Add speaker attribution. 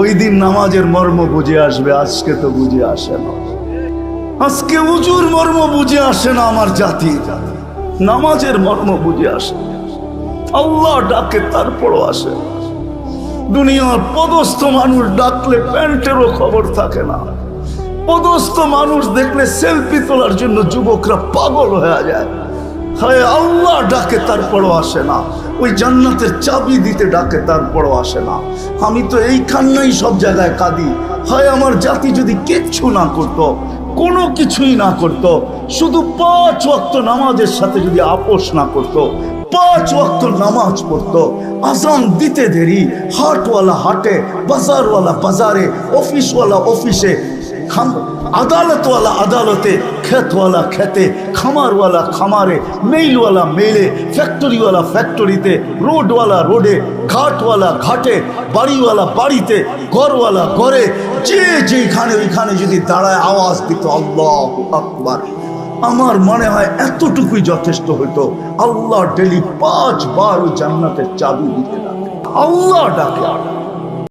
Speaker 1: ওই দিন নামাজের মর্ম বুঝে আসবে, আজকে তো বুঝে আসে না। আজকে উজুর মর্ম বুঝে আসে না আমার জাতি। নামাজের মর্ম বুঝে আসে আল্লাহ ডাকে, তারপরও আসে। দুনিয়ার পদস্থ মানুষ ডাকলে প্যান্টেরও খবর থাকে না। পদস্থ মানুষ দেখলে সেলফি তোলার জন্য যুবকরা পাগল হয়ে যায়। হায় আল্লাহ, ডাকে তারপরও আসে না। ওই জান্নাতের চাবি দিতে ডাকে তারপরও আসে না। আমি তো এই কান্নাই সব জায়গায় কাঁদি। হয়, আমার জাতি যদি কিচ্ছু না করত, কোনো কিছুই না করত, শুধু পাঁচ ওয়াক্ত নামাজের সাথে যদি আপোষ না করত, পাঁচ ওয়াক্ত নামাজ পড়তো, আজান দিতে দেরি, হাটওয়ালা হাটে, বাজারওয়ালা বাজারে, অফিসওয়ালা অফিসে আদালতওয়ালা আদালতে, ক্ষেতওয়ালা খেতে খামারওয়ালা খামারে মেইলওয়ালা মেলে ফ্যাক্টরিওয়ালা ফ্যাক্টরিতে রোডওয়ালা রোডে ঘাটওয়ালা ঘাটে, বাড়িওয়ালা বাড়িতে, ঘরওয়ালা ঘরে, যে যেখানে ওইখানে যদি দাঁড়ায় আওয়াজ দিত, আল্লাহ আকবার। আমার মনে হয় এতটুকুই যথেষ্ট হতো আল্লাহ ডেলি পাঁচবার ওই জান্নাতের চাবি দিতে ডাকে। আল্লাহ ডাকে।